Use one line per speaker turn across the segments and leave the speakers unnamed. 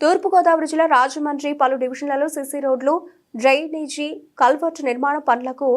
తూర్పుగోదావరి జిల్లా రాజమండ్రి పలు డివిజన్లలో సిసి రోడ్లు డ్రైనేజీ కల్వర్ట్ నిర్మాణ పనులకు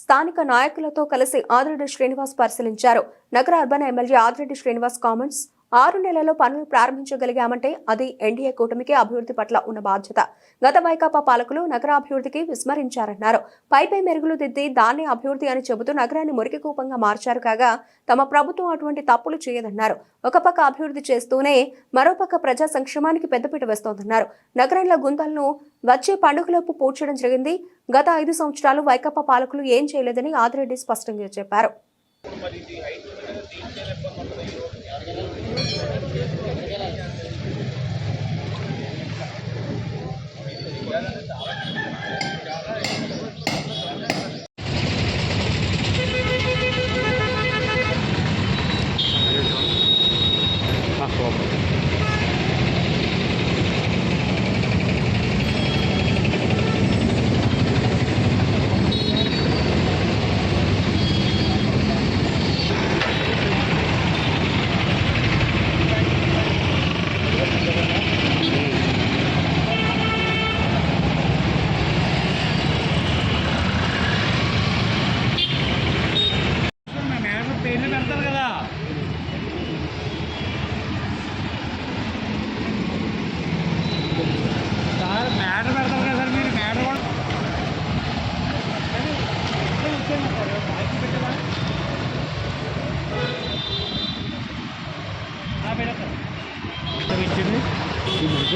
స్థానిక నాయకులతో కలిసి ఆదిరెడ్డి శ్రీనివాస్ పరిశీలించారు. నగర urban MLA Adireddy Srinivas comments ఆరు నెలల్లో పనులు ప్రారంభించగలిగామంటే అది ఎన్డీఏ కూటమికి అభివృద్ధి పట్ల ఉన్న బాధ్యత. గత వైకాపా పాలకులు నగరాభివృద్ధికి విస్మరించారన్నారు. పైపై మెరుగులు దిద్ది దాన్ని అభివృద్ధి అని చెబుతూ నగరాన్ని మురికి కూపంగా మార్చారు కాగా తమ ప్రభుత్వం అటువంటి తప్పులు చేయదన్నారు. ఒక పక్క అభివృద్ధి చేస్తూనే మరోపక్క ప్రజా సంక్షేమానికి పెద్దపీట వేస్తోందన్నారు. నగరంలో గుంతలను వచ్చే పండుగలోపు పూడ్చడం జరిగింది. గత ఐదు సంవత్సరాలు వైకాపా పాలకులు ఏం చేయలేదని ఆదిరెడ్డి స్పష్టంగా చెప్పారు.
Thank you. ఈ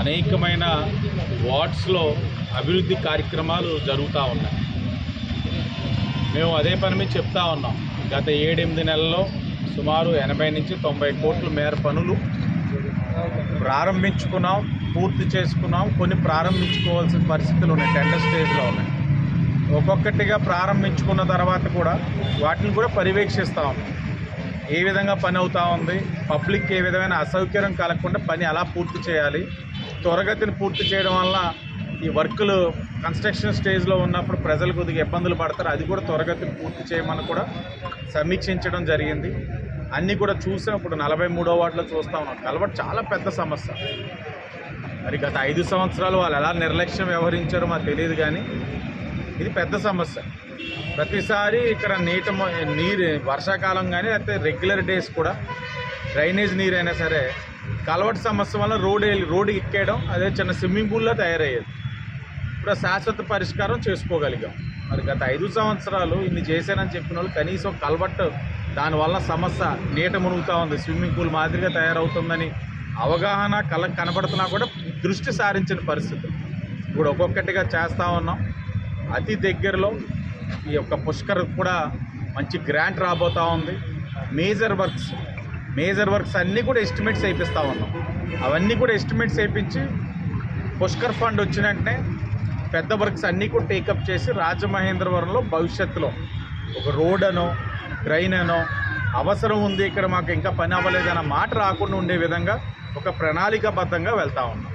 అనేకమైన వార్డ్స్లో అభివృద్ధి కార్యక్రమాలు జరుగుతూ ఉన్నాయి. మేము అదే పని మీద చెప్తా ఉన్నాం. గత ఏడెనిమిది నెలల్లో సుమారు ఎనభై నుంచి తొంభై కోట్ల మేర పనులు ప్రారంభించుకున్నాం పూర్తి చేసుకున్నాం. కొన్ని ప్రారంభించుకోవాల్సిన పరిస్థితులు ఉన్నాయి. టెండర్ స్టేజ్లో ఉన్నాయి. ఒక్కొక్కటిగా ప్రారంభించుకున్న తర్వాత కూడా వాటిని కూడా పర్యవేక్షిస్తూ ఉన్నాం. ఏ విధంగా పని అవుతా ఉంది పబ్లిక్ ఏ విధమైన అసౌకర్యం కలగకుండా పని ఎలా పూర్తి చేయాలి త్వరగతిని పూర్తి చేయడం వల్ల ఈ వర్కులు కన్స్ట్రక్షన్ స్టేజ్లో ఉన్నప్పుడు ప్రజలు కొద్దిగా ఇబ్బందులు పడతారు. అది కూడా త్వరగతిని పూర్తి చేయమని కూడా సమీక్షించడం జరిగింది. అన్నీ కూడా చూసాం. ఇప్పుడు నలభై మూడో వార్డులో చూస్తూ ఉన్నాం. కలవట్ చాలా పెద్ద సమస్య. మరి గత ఐదు సంవత్సరాలు వాళ్ళు ఎలా నిర్లక్ష్యం వ్యవహరించారో మాకు తెలియదు కానీ ఇది పెద్ద సమస్య. ప్రతిసారి ఇక్కడ నీట నీరు వర్షాకాలం కానీ లేకపోతే రెగ్యులర్ డేస్ కూడా డ్రైనేజ్ నీరైనా సరే కలవట్ సమస్య వల్ల రోడ్ రోడ్డు ఎక్కేయడం అదే చిన్న స్విమ్మింగ్ పూల్లో తయారయ్యేది. ఇప్పుడు శాశ్వత పరిష్కారం చేసుకోగలిగాం. మరి గత ఐదు సంవత్సరాలు ఇన్ని చేశానని చెప్పిన వాళ్ళు కనీసం కలవట్టు దానివల్ల సమస్య నీట మునుగుతూ ఉంది. స్విమ్మింగ్ పూల్ మాదిరిగా తయారవుతుందని అవగాహన కల కనబడుతున్నా కూడా దృష్టి సారించిన పరిస్థితి. ఇప్పుడు ఒక్కొక్కటిగా చేస్తూ ఉన్నాం. అతి దగ్గరలో ఈ యొక్క పుష్కర్ కూడా మంచి గ్రాంట్ రాబోతూ ఉంది. మేజర్ వర్క్స్ మేజర్ వర్క్స్ అన్నీ కూడా ఎస్టిమేట్స్ వేయిస్తూ ఉన్నాం. అవన్నీ కూడా ఎస్టిమేట్స్ వేయించి పుష్కర్ ఫండ్ వచ్చిన వెంటనే పెద్ద వర్క్స్ అన్నీ కూడా టేకప్ చేసి రాజమహేంద్రవరంలో భవిష్యత్తులో ఒక రోడ్ అనో డ్రైన్ అనో అవసరం ఉంది ఇక్కడ మాకు ఇంకా పని అవ్వలేదన్న మాట రాకుండా ఉండే విధంగా ఒక ప్రణాళికాబద్ధంగా వెళ్తా ఉన్నాం.